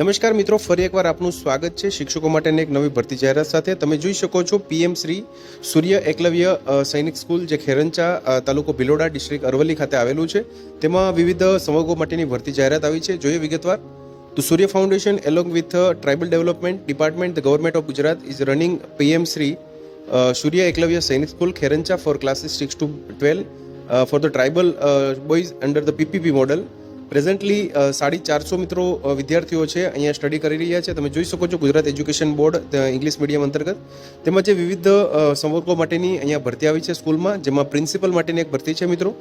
નમસ્કાર મિત્રો, ફરી એકવાર આપનું સ્વાગત છે શિક્ષકો માટેની એક નવી ભરતી જાહેરાત સાથે. તમે જોઈ શકો છો, પીએમ શ્રી સૂર્ય એકલવ્ય સૈનિક સ્કૂલ જે ખેરંચા તાલુકો ભિલોડા ડિસ્ટ્રિક્ટ અરવલ્લી ખાતે આવેલું છે. તેમાં વિવિધ સંવર્ગો માટેની ભરતી જાહેરાત આવી છે. જોઈએ વિગતવાર. તો Surya foundation along with tribal development department the government of Gujarat is running PM Shri Surya Eklavya Sainik school Kherancha for classes six to twelve for the tribal boys under the PPP model. Presently sari ચારસો મિત્રો વિદ્યાર્થીઓ છે, અહીંયા study કરી રહ્યા છે. તમે જોઈ શકો છો Gujarat education board English medium અંતર્ગત. તેમજ વિવિધ સંવર્ગો માટેની અહીંયા ભરતી આવી છે સ્કૂલમાં, જેમાં પ્રિન્સિપલ માટેની એક ભરતી છે મિત્રો.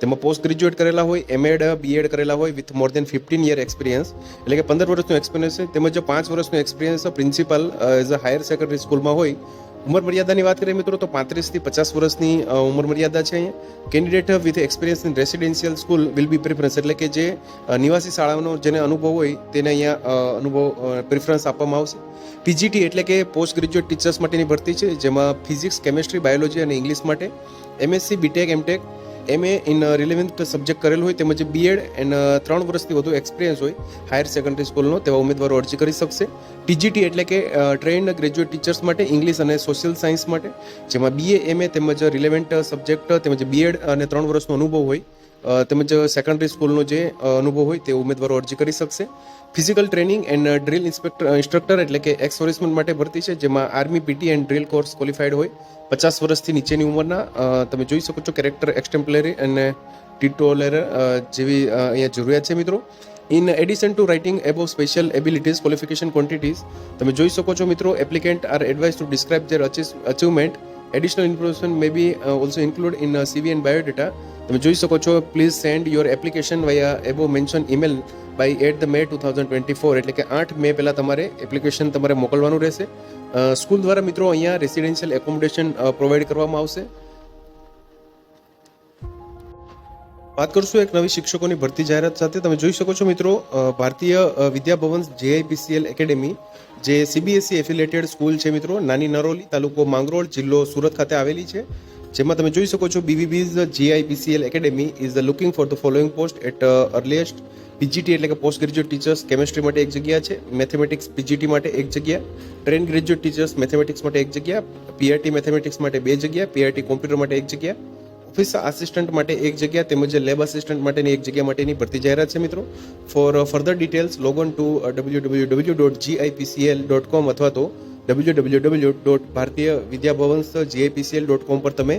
તેમાં પોસ્ટ ગ્રેજ્યુએટ કરેલા હોય એમએડ બીએડ કરેલા હોય with more than fifteen year experience એટલે કે પંદર વર્ષનો એક્સપિરિયન્સ છે. તેમજ પાંચ વર્ષનો experience principal as a higher secondary સ્કૂલમાં હોય ઉંમર મર્યાદાની વાત કરીએ મિત્રો, તો પાંત્રીસથી પચાસ વર્ષની ઉંમર મર્યાદા છે અહીંયા. Candidate with experience in residential school will be preference એટલે કે જે નિવાસી શાળાનો જેને અનુભવ હોય તેને અહીંયા અનુભવ પ્રિફરન્સ આપવામાં આવશે. પીજીટી એટલે કે પોસ્ટ ગ્રેજ્યુએટ ટીચર્સ માટેની ભરતી છે, જેમાં ફિઝિક્સ કેમેસ્ટ્રી બાયોલોજી અને ઇંગ્લિશ માટે. M Sc B Tech M Tech M A in relevant subject કરેલ હોય તેમજ બીએડ એન્ડ ત્રણ વર્ષથી વધુ એક્સપિરિયન્સ હોય હાયર સેકન્ડરી સ્કૂલનો તેવા ઉમેદવારો અરજી કરી શકશે. ટીજીટી એટલે કે ટ્રેન્ડ ગ્રેજ્યુએટ ટીચર્સ માટે ઇંગ્લિશ અને સોશિયલ સાયન્સ માટે, જેમાં બીએ એમએ તેમજ રિલેવન્ટ સબ્જેક્ટ તેમજ બીએડ અને ત્રણ વર્ષનો અનુભવ હોય. તેમજ સેકન્ડરી સ્કૂલનો જે અનુભવ હોય તે ઉમેદવારો અરજી કરી શકશે. Physical training and drill inspector instructor એટલે કે એક્સ માટે ભરતી છે, જેમાં army PT and drill course qualified હોય. પચાસ વર્ષથી નીચેની ઉંમરના તમે જોઈ શકો છો કેરેક્ટર એક્સટેમ્પલરી અને ટીટોલર જેવી અહીંયા જરૂરિયાત છે મિત્રો. In addition to writing above special abilities qualification quantities તમે જોઈ શકો છો મિત્રો applicant are advise to describe their achievement additional information may be also include in CV and biodata તમે જોઈ શકો છો please send your application via above mentioned email by at the May two thousand twenty four એટલે કે આઠ મે પહેલાં તમારે application તમારે મોકલવાનું રહેશે. સ્કૂલ દ્વારા મિત્રો અહીંયા રેસિડેન્શિયલ એકોમોડેશન પ્રોવાઈડ કરવામાં આવશે. વાત કરશું એક નવી શિક્ષકોની ભરતી જાહેરાત સાથે. તમે જોઈ શકો છો મિત્રો ભારતીય વિદ્યાભવન જેઆઈપીસીએલ એકેડેમી જે સીબીએસઈ એફિલેટેડ સ્કૂલ છે મિત્રો, નાની નરોલી તાલુકો માંગરોળ જિલ્લો સુરત ખાતે આવેલી છે. જેમાં તમે જોઈ શકો છો B V B's GIPCL academy is looking for the following post at earliest PGT એટલે કે પોસ્ટ ગ્રેજ્યુએટ ટીચર્સ કેમેસ્ટ્રી માટે એક જગ્યા છે મેથેમેટિક્સ પીજીટી માટે એક જગ્યા ટ્રેન ગ્રેજ્યુએટ ટીચર્સ મેથેમેટિક્સ માટે એક જગ્યા પીઆરટી મેથેમેટિક્સ માટે બે જગ્યા પીઆરટી કોમ્પ્યુટર માટે એક જગ્યા ઓફિસ આસિસ્ટન્ટ માટે એક જગ્યા તેમજ લેબ આસિસ્ટન્ટ માટેની એક જગ્યા માટેની ભરતી જાહેરાત છે, મિત્રો. For further details login to W W W dot GIPCL dot com અથવા તો ડબલ્યુ ડબલ્યુ ડબલ્યુ ડોટ ભારતીય વિદ્યાભવન્સ જીઆઈપીસીએલ ડોટ કોમ પર તમે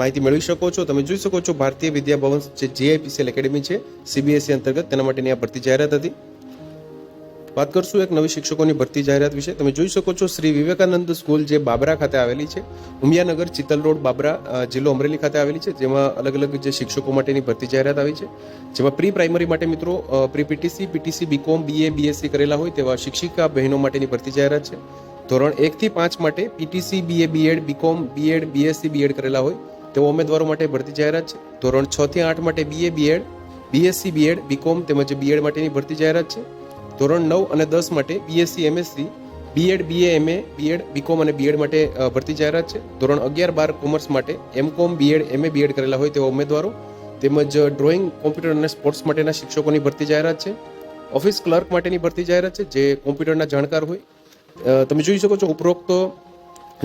માહિતી મેળવી શકો છો. તમે જોઈ શકો છો, ભારતીય વિદ્યાભવન જે જીઆઈપીસીએલ એકેડેમી છે સીબીએસઈ અંતર્ગત, તેના માટેની આ ભરતી જાહેરાત હતી. વાત કરશું એક નવી શિક્ષકોની ભરતી જાહેરાત વિશે. તમે જોઈ શકો છો શ્રી વિવેકાનંદ સ્કૂલ જે બાબરા ખાતે આવેલી છે. ઉમિયાનગર ચિત્તલ રોડ બાબરા જિલ્લો અમરેલી ખાતે આવેલી છે, જેમાં અલગ અલગ જે શિક્ષકો માટેની ભરતી જાહેરાત આવી છે. જેમાં પ્રી પ્રાઇમરી માટે મિત્રો pre PTC PTC, B Com, B A, B Sc કરેલા હોય તેવા શિક્ષિકા બહેનો માટેની ભરતી જાહેરાત છે. ધોરણ એકથી પાંચ માટે PTC, BA, BEd, BCom, BEd, BSc, BEd કરેલા હોય તેવા ઉમેદવારો માટે ભરતી જાહેરાત છે. ધોરણ છ થી આઠ માટે BA, BEd, BSc, BEd, BCom તેમજ બીએડ માટેની ભરતી જાહેરાત છે. ધોરણ નવ અને દસ માટે BSc MSc BEd BA MA BEd BCom અને બીએડ માટે ભરતી જાહેરાત છે. ધોરણ અગિયાર બાર કોમર્સ માટે એમકોમ બીએડ એમએ બીએડ કરેલા હોય તેવા ઉમેદવારો તેમજ ડ્રોઈંગ કોમ્પ્યુટર અને સ્પોર્ટ્સ માટેના શિક્ષકોની ભરતી જાહેરાત છે. ઓફિસ ક્લર્ક માટેની ભરતી જાહેરાત છે, જે કોમ્પ્યુટરના જાણકાર હોય. તમે જોઈ શકો છો, ઉપરોક્ત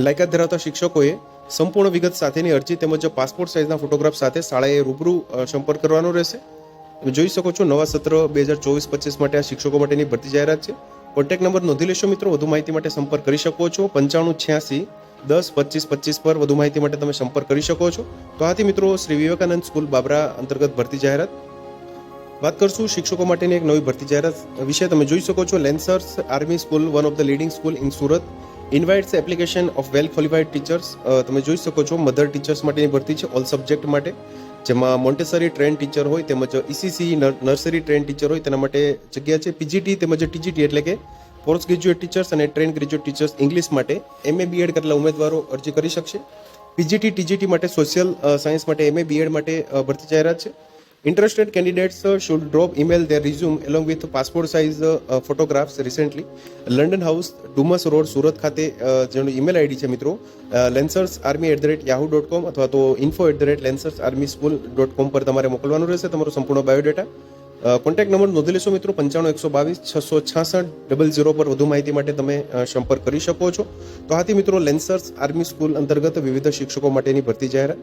લાયકાત ધરાવતા શિક્ષકોએ સંપૂર્ણ વિગત સાથેની અરજી તેમજ પાસપોર્ટ સાઇઝના ફોટોગ્રાફ સાથે શાળાએ રૂબરૂ સંપર્ક કરવાનો રહેશે. તમે જોઈ શકો છો, નવા સત્ર બે હજાર ચોવીસ, પચીસ માટે આ શિક્ષકો માટેની ભરતી જાહેરાત છે. કોન્ટેક્ટ નંબર નોંધી લેશો મિત્રો, વધુ માહિતી માટે સંપર્ક કરી શકો છો. પંચાણું છ્યાસી, દસ, પચીસ પચીસ પર વધુ માહિતી માટે તમે સંપર્ક કરી શકો છો. તો આથી મિત્રો, શ્રી વિવેકાનંદ સ્કૂલ બાબરા અંતર્ગત ભરતી જાહેરાત. વાત કરશું શિક્ષકો માટેની એક નવી ભરતી જાહેરાત વિશે. તમે જોઈ શકો છો Lancers army school one of the leading school in Surat invites application of well qualified teachers તમે જોઈ શકો છો મધર ટીચર્સ માટેની ભરતી છે ઓલ સબ્જેક્ટ માટે. જેમાં મોન્ટેસરી ટ્રેન ટીચર હોય તેમજ ઈસીસી નર્સરી ટ્રેન ટીચર હોય તેના માટે જગ્યા છે પીજીટી તેમજ ટીજીટી એટલે કે પોસ્ટ ગ્રેજ્યુએટ ટીચર્સ અને ટ્રેન ગ્રેજ્યુએટ ટીચર્સ ઇંગ્લિશ માટે એમએ બીએડ કરેલા ઉમેદવારો અરજી કરી શકશે? પીજીટી ટીજીટી માટે સોશિયલ સાયન્સ માટે એમએ બીએડ માટે ભરતી જાહેરાત છે. Interested candidates uh, should drop email their resume along with passport size uh, uh. London house Dumas road Surat ખાતે જેનું ઈમેલ આઈડી છે મિત્રો Lancers army at the rate Yahoo dot com અથવા તો info at the rate Lancers army school dot com પર તમારે મોકલવાનું રહેશે. તમારો સંપૂર્ણ બાયોડેટા કોન્ટેક્ટ નંબર નોંધી લેશો મિત્રો પંચાણું એકસો બાવીસ છસો છાસઠ ડબલ ઝીરો પર વધુ માહિતી માટે તમે સંપર્ક કરી શકો છો. તો આથી મિત્રો લેન્સર્સ આર્મી સ્કૂલ અંતર્ગત વિવિધ શિક્ષકો માટેની ભરતી જાહેરાત.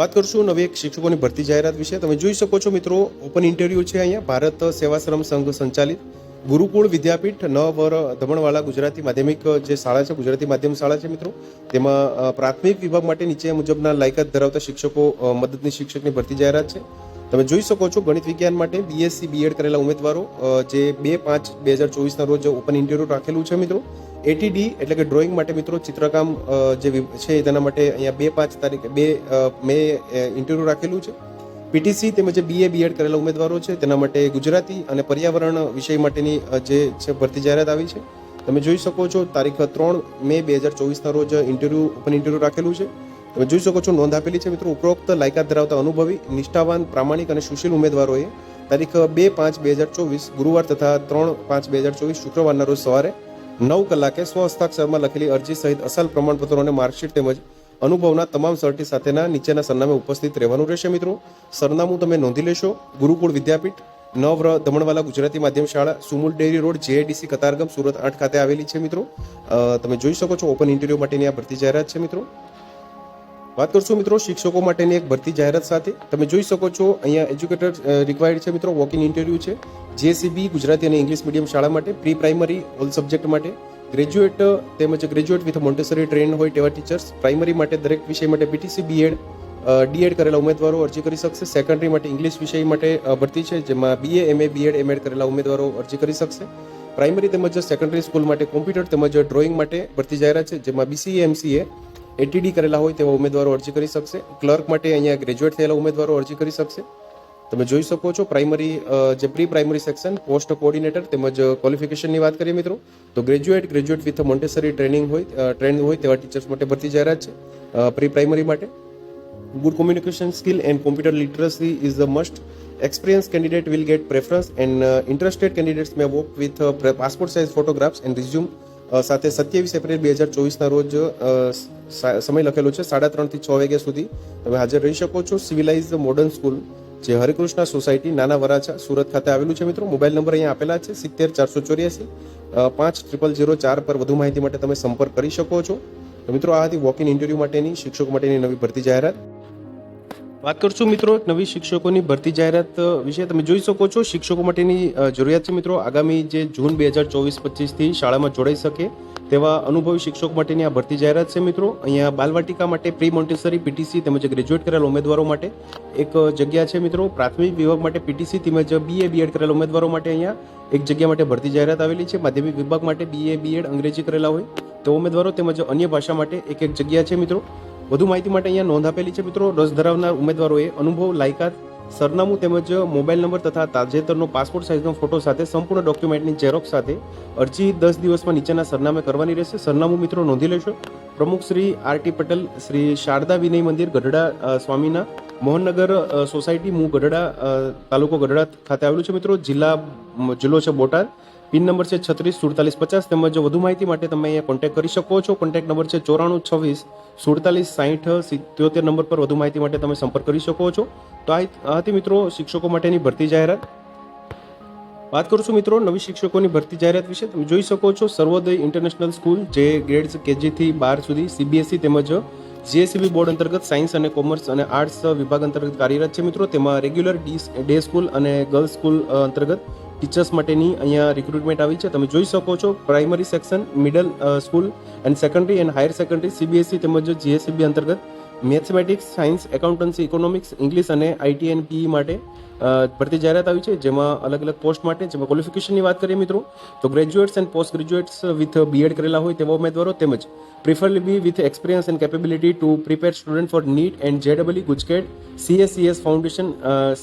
વાત કરશું નવી એક શિક્ષકોની ભરતી જાહેરાત વિશે. તમે જોઈ શકો છો મિત્રો ઓપન ઇન્ટરવ્યુ છે અહીંયા. ભારત સેવાશ્રમ સંઘ સંચાલિત. ગુરુકુળ વિદ્યાપીઠ નવર ધમણવાળા ગુજરાતી માધ્યમિક જે શાળા છે, ગુજરાતી માધ્યમ શાળા છે મિત્રો, તેમાં પ્રાથમિક વિભાગ માટે નીચે મુજબના લાયકાત ધરાવતા શિક્ષકો મદદની શિક્ષકની ભરતી જાહેરાત છે. તમે જોઈ શકો છો ગણિત વિજ્ઞાન માટે બીએસસી બીએડ કરેલા ઉમેદવારો જે બે પાંચ બે હજાર ચોવીસના રોજ ઓપન ઇન્ટરવ્યુ રાખેલું છે મિત્રો. એટીડી એટલે કે ડ્રોઈંગ માટે મિત્રો ચિત્રકામ જે છે તેના માટે અહીંયા બે પાંચ તારીખે, બે મે ઇન્ટરવ્યુ રાખેલું છે. પીટીસી તેમજ બીએ બીએડ કરેલા ઉમેદવારો છે તેના માટે ગુજરાતી અને પર્યાવરણ વિષય માટેની જે છે ભરતી જાહેરાત આવી છે. તમે જોઈ શકો છો તારીખ ત્રણ મે બે હજાર ચોવીસના રોજ ઇન્ટરવ્યુ ઓપન ઇન્ટરવ્યુ રાખેલું છે. તમે જોઈ શકો છો નોંધ આપેલી છે મિત્રો, ઉપરોક્ત લાયકાત ધરાવતા અનુભવી, નિષ્ઠાવાન, પ્રામાણિક અને સુશીલ ઉમેદવારોએ તારીખ બે પાંચ બે હજાર ચોવીસ ગુરુવાર તથા ત્રણ પાંચ બે હજાર ચોવીસ શુક્રવારના રોજ સવારે નવ કલાકે સ્વ હસ્તાક્ષરમાં લખેલી અરજી સહિત અસલ પ્રમાણપત્રો અને માર્કશીટ તેમજ અનુભવના તમામ સર્ટી સાથેના નીચેના સરનામે ઉપસ્થિત રહેવાનું રહેશે, મિત્રો. સરનામું તમે નોંધી લેશો. ગુરુકુળ વિદ્યાપીઠ નવર દમણવાલા ગુજરાતી માધ્યમ શાળા, Sumul dairy road, JIDC Katargam, Surat આઠ ખાતે આવેલી છે, મિત્રો. તમે જોઈ શકો છો, ઓપન ઇન્ટરવ્યૂ માટેની આ ભરતી જાહેરાત છે, મિત્રો. વાત કરશું મિત્રો શિક્ષકો માટેની એક ભરતી જાહેરાત સાથે. તમે જોઈ શકો છો, અહીંયા એજ્યુકેટર રિક્વાયર્ડ છે મિત્રો વોક ઇન ઇન્ટરવ્યુ છે જેસીબી ગુજરાતી અને ઇંગ્લિશ મીડિયમ શાળા માટે પ્રી પ્રાઇમરી ઓલ સબ્જેક્ટ માટે. ગ્રેજ્યુએટ તેમજ ગ્રેજ્યુએટ વિથ મોન્ટેસરી ટ્રેન હોય તેવા ટીચર્સ પ્રાઇમરી માટે દરેક વિષય માટે બીટીસી બીએડ ડીએડ કરેલા ઉમેદવારો અરજી કરી શકશે. સેકન્ડરી માટે ઇંગ્લિશ વિષય માટે ભરતી છે, જેમાં બીએ એમએ બીએડ એમએડ કરેલા ઉમેદવારો અરજી કરી શકશે. પ્રાઇમરી તેમજ સેકન્ડરી સ્કૂલ માટે કોમ્પ્યુટર તેમજ ડ્રોઈંગ માટે ભરતી જાહેરાત છે, જેમાં બીસીએ એમસીએ એટીડી કરેલા હોય તેવા ઉમેદવારો અરજી કરી શકશે. ક્લર્ક માટે અહીંયા ગ્રેજ્યુએટ થયેલા ઉમેદવારો અરજી કરી શકશે. તમે જોઈ શકો છો પ્રાઇમરી જે pre primary section post coordinator તેમજ ક્વોલિફિકેશનની વાત કરીએ મિત્રો તો graduate graduate with Montessori training હોય ટ્રેન હોય તેવા ટીચર્સ માટે ભરતી જાહેરાત છે પ્રી પ્રાઇમરી માટે. Good communication skill and computer literacy is a must. Experienced candidate will get preference and uh, interested candidates may work with uh, passport size photographs સાથે સત્યાવીસ એપ્રિલ બે હજાર ચોવીસના રોજ સમય લખેલો છે, સાડા ત્રણથી છ વાગ્યા સુધી. તમે હાજર રહી શકો છો સિવિલાઇઝ મોડર્ન સ્કૂલ, જે હરિકૃષ્ણ સોસાયટી, નાના વરાછા, સુરત ખાતે આવેલું છે મિત્રો. મોબાઈલ નંબર અહીંયા આપેલા છે, સિત્તેર ચારસો ચોર્યાસી પાંચ ટ્રિપલ ઝીરો ચાર પર વધુ માહિતી માટે તમે સંપર્ક કરી શકો છો. મિત્રો, આ હતી વોક ઇન ઇન્ટરવ્યૂ માટેની, શિક્ષકો માટેની નવી ભરતી જાહેરાત. વાત કરશું મિત્રો નવી શિક્ષકોની ભરતી જાહેરાત વિશે. તમે જોઈ શકો છો શિક્ષકો માટેની જરૂરિયાત છે મિત્રો. આગામી જે જૂન બે હજાર ચોવીસ પચીસથી શાળામાં જોડાઈ શકે તેવા અનુભવી શિક્ષકો માટેની આ ભરતી જાહેરાત છે મિત્રો. અહીંયા બાલવાટિકા માટે પ્રી મોન્ટેસરી પીટીસી તેમજ ગ્રેજ્યુએટ કરેલા ઉમેદવારો માટે એક જગ્યા છે મિત્રો. પ્રાથમિક વિભાગ માટે પીટીસી તેમજ બીએ, બીએડ કરેલા ઉમેદવારો માટે અહીંયા એક જગ્યા માટે ભરતી જાહેરાત આવેલી છે. માધ્યમિક વિભાગ માટે બીએ, બીએડ અંગ્રેજી કરેલા હોય તો ઉમેદવારો તેમજ અન્ય ભાષા માટે એક એક જગ્યા છે મિત્રો. વધુ માહિતી માટે અહીંયા નોંધ આપેલી છે મિત્રો. રસ ધરાવનાર ઉમેદવારોએ અનુભવ, લાયકાત, સરનામું તેમજ મોબાઈલ નંબર તથા તાજેતરનો પાસપોર્ટ સાઇઝનો ફોટો સાથે સંપૂર્ણ ડોક્યુમેન્ટની ઝેરોક્ષ સાથે અરજી દસ દિવસમાં નીચેના સરનામે કરવાની રહેશે. સરનામું મિત્રો નોંધી લેશો. પ્રમુખ શ્રી આર ટી પટેલ, શ્રી શારદા વિનય મંદિર, ગઢડા સ્વામીના, મોહનનગર સોસાયટી મુ, ગઢડા તાલુકો ગઢડા ખાતે આવેલું છે મિત્રો. જિલ્લા જિલ્લો છે બોટાદ. પિન નંબર છે છત્રીસ, સુડતાલીસ, પચાસ તેમજ વધુ માહિતી માટે તમે અહીંયા કોન્ટેક્ટ કરી શકો છો. કોન્ટેક્ટ નંબર છે ચોરાણું, છવ્વીસ, સુડતાલીસ, સાહીઠ સિત્યોતેર નંબર પર વધુ માહિતી માટે તમે સંપર્ક કરી શકો છો. તો આ હતી મિત્રો શિક્ષકો માટેની ભરતી જાહેરાત. વાત કરું મિત્રો નવી શિક્ષકોની ભરતી જાહેરાત વિશે. તમે જોઈ શકો છો સર્વોદય ઇન્ટરનેશનલ સ્કૂલ જે ગ્રેડ્સ કેજીથી બાર સુધી સીબીએસઈ તેમજ જીએસસીબી બોર્ડ અંતર્ગત સાયન્સ અને કોમર્સ અને આર્ટ્સ વિભાગ અંતર્ગત કાર્યરત છે મિત્રો. તેમાં રેગ્યુલર ડે સ્કૂલ અને ગર્લ્સ સ્કૂલ અંતર્ગત ટીચર્સ માટેની અહીંયા રિક્રુટમેન્ટ આવી છે. તમે જોઈ શકો છો primary section middle school and secondary and higher secondary CBSE તેમજ જીએસસીબી અંતર્ગત mathematics, science, accountancy, economics, English અને આઈટી એન્ડ પીઈ માટે ભરતી જાહેરાત આવી છે, જેમાં અલગ અલગ પોસ્ટ માટે, જેમાં ક્વોલિફિકેશનની વાત કરીએ મિત્રો, તો graduates and post graduates with BEd કરેલા હોય તેવા ઉમેદવારો તેમજ preferably be with experience and capability to prepare student for NEET and જેડબલી GUJCET સીએસસીએસ foundation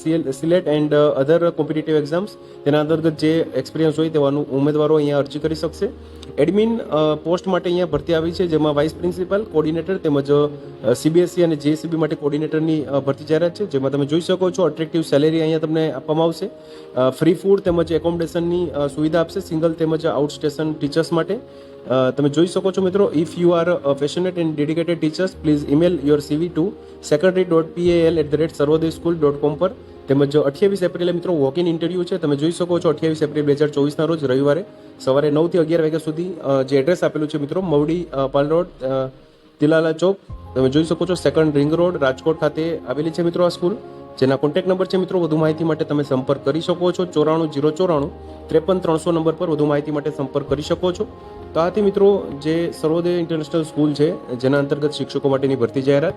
CL સિલેટ એન્ડ અધર કોમ્પિટિટિવ એક્ઝામ્સ તેના અંતર્ગત જે એક્સપિરિયન્સ હોય તેવાનું ઉમેદવારો અહીંયા અરજી કરી શકશે. એડમિન પોસ્ટ માટે અહીંયા ભરતી આવી છે, જેમાં વાઇસ પ્રિન્સિપલ, કોર્ડિનેટર તેમજ સીબીએસસી અને જેએસસીબી માટે કોર્ડિનેટરની ભરતી જાહેરાત છે, જેમાં તમે જોઈ શકો છો અટ્રેક્ટિવ સેલેરી અહીંયા તમને આપવામાં આવશે. ફ્રી ફૂડ તેમજ એકોમોડેશનની સુવિધા આપશે સિંગલ તેમજ આઉટ સ્ટેશન ટીચર્સ માટે તમે જોઈ શકો છો મિત્રો if you are passionate and dedicated teachers please email your CV to secretary dot PAL at the rate Sarvodaya school dot com પર. તેમજ અઠ્યાવીસ એપ્રિલે મિત્રો વોક ઇન ઇન્ટરવ્યૂ છે. તમે જોઈ શકો છો અઠ્યાવીસ એપ્રિલ બે હજાર ચોવીસના રોજ રવિવારે સવારે નવથી અગિયાર વાગ્યા સુધી જે એડ્રેસ આપેલું છે મિત્રો, મવડી પાલ રોડ તિલાલા ચોક. તમે જોઈ શકો છો સેકન્ડ રિંગ રોડ રાજકોટ ખાતે આવેલી છે મિત્રો આ સ્કૂલ જેના કોન્ટેક્ટ નંબર છે મિત્રો, વધુ માહિતી માટે તમે સંપર્ક કરી શકો છો. ચોરાણું જીરો ચોરાણું ત્રેપન ત્રણસો નંબર પર વધુ માહિતી માટે સંપર્ક કરી શકો છો. તો આથી મિત્રો, જે સર્વોદય ઇન્ટરનેશનલ સ્કૂલ છે, જેના અંતર્ગત શિક્ષકો માટેની ભરતી જાહેરાત